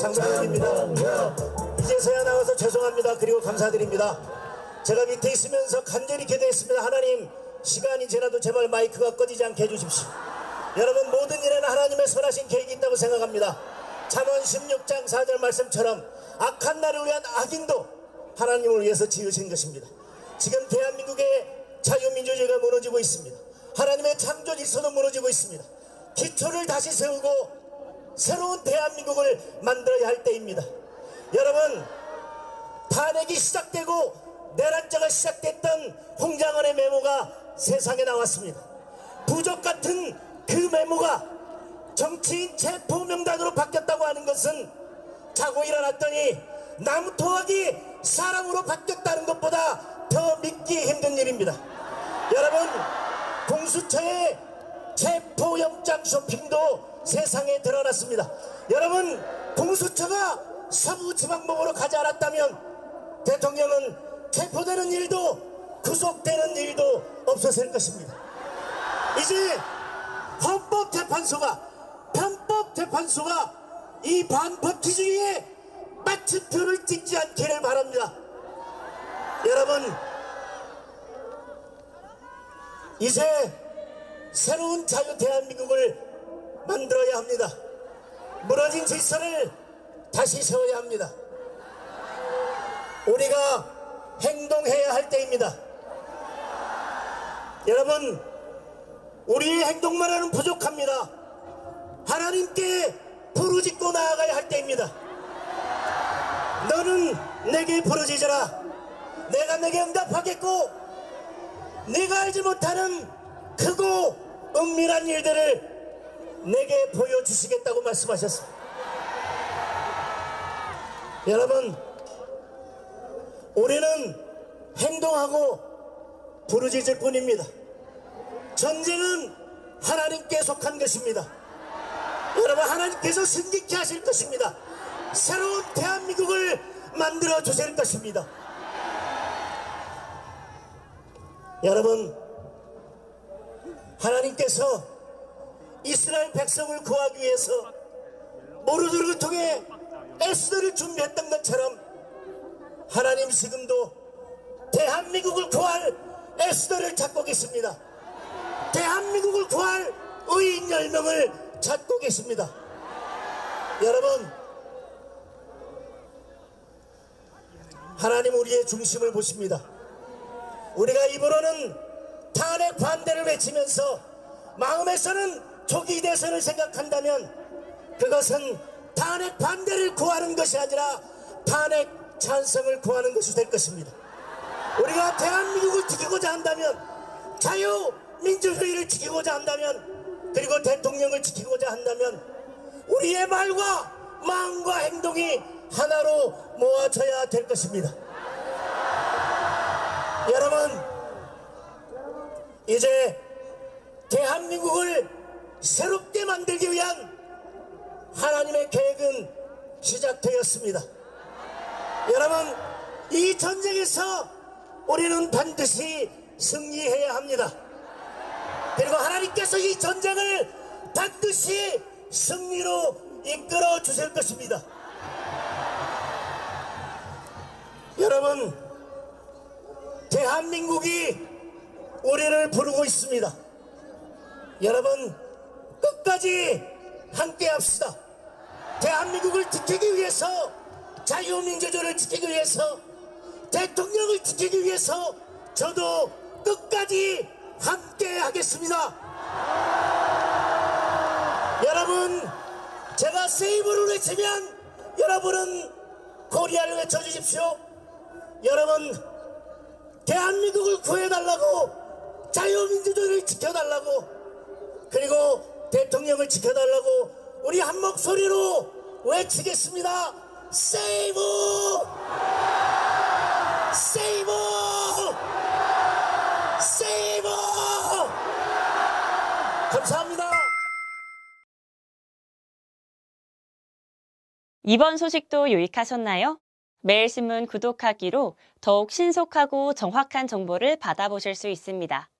상상입니다. 이제서야 나와서 죄송합니다. 그리고 감사드립니다. 제가 밑에 있으면서 간절히 기도했습니다. 하나님 시간이 지나도 제발 마이크가 꺼지지 않게 해주십시오. 여러분 모든 일에는 하나님의 선하신 계획이 있다고 생각합니다. 잠언 16장 4절 말씀처럼 악한 날을 위한 악인도 하나님을 위해서 지으신 것입니다. 지금 대한민국의 자유민주주의가 무너지고 있습니다. 하나님의 창조 질서도 무너지고 있습니다. 기초를 다시 세우고 새로운 대한민국을 만들어야 할 때입니다. 여러분 탄핵이 시작되고 내란자가 시작됐던 홍장원의 메모가 세상에 나왔습니다. 부적 같은 그 메모가 정치인 체포 명단으로 바뀌었다고 하는 것은 자고 일어났더니 나무토막이 사람으로 바뀌었다는 것보다 더 믿기 힘든 일입니다. 여러분 공수처의 체포영장 쇼핑도 세상에 드러났습니다. 여러분 공수처가 서부지방법으로 가지 않았다면 대통령은 체포되는 일도 구속되는 일도 없었을 것입니다. 이제 헌법재판소가 편법재판소가 이 반법 기준에 마침표를 찍지 않기를 바랍니다. 여러분 이제 새로운 자유 대한민국을 만들어야 합니다. 무너진 질서를 다시 세워야 합니다. 우리가 행동해야 할 때입니다. 여러분, 우리의 행동만으로는 부족합니다. 하나님께 부르짖고 나아가야 할 때입니다. 너는 내게 부르짖어라. 내가 내게 응답하겠고, 네가 알지 못하는 크고 은밀한 일들을 내게 보여주시겠다고 말씀하셨습니다. 여러분, 우리는 행동하고 부르짖을 뿐입니다. 전쟁은 하나님께 속한 것입니다. 여러분, 하나님께서 승리케 하실 것입니다. 새로운 대한민국을 만들어 주실 것입니다. 여러분, 하나님께서 이스라엘 백성을 구하기 위해서 모르드를 통해 에스더를 준비했던 것처럼 하나님 지금도 대한민국을 구할 에스더를 찾고 계십니다. 대한민국을 구할 의인 10명을 찾고 계십니다. 여러분, 하나님 우리의 중심을 보십니다. 우리가 입으로는 탄핵 반대를 외치면서 마음에서는 조기 대선을 생각한다면 그것은 탄핵 반대를 구하는 것이 아니라 탄핵 찬성을 구하는 것이 될 것입니다. 우리가 대한민국을 지키고자 한다면 자유 민주주의를 지키고자 한다면 그리고 대통령을 지키고자 한다면 우리의 말과 마음과 행동이 하나로 모아져야 될 것입니다. 여러분 이제 대한민국을 새롭게 만들기 위한 하나님의 계획은 시작되었습니다. 여러분, 이 전쟁에서 우리는 반드시 승리해야 합니다. 그리고 하나님께서 이 전쟁을 반드시 승리로 이끌어 주실 것입니다. 여러분, 대한민국이 우리를 부르고 있습니다. 여러분, 끝까지 함께 합시다. 대한민국을 지키기 위해서, 자유민주주의를 지키기 위해서, 대통령을 지키기 위해서 저도 끝까지 함께 하겠습니다. 여러분, 제가 세이브를 외치면 여러분은 코리아를 외쳐주십시오. 여러분, 대한민국을 구해달라고 자유민주주의를 지켜달라고 그리고 대통령을 지켜달라고 우리 한 목소리로 외치겠습니다. 세이브! 세이브! 세이브! 감사합니다. 이번 소식도 유익하셨나요? 매일신문 구독하기로 더욱 신속하고 정확한 정보를 받아보실 수 있습니다.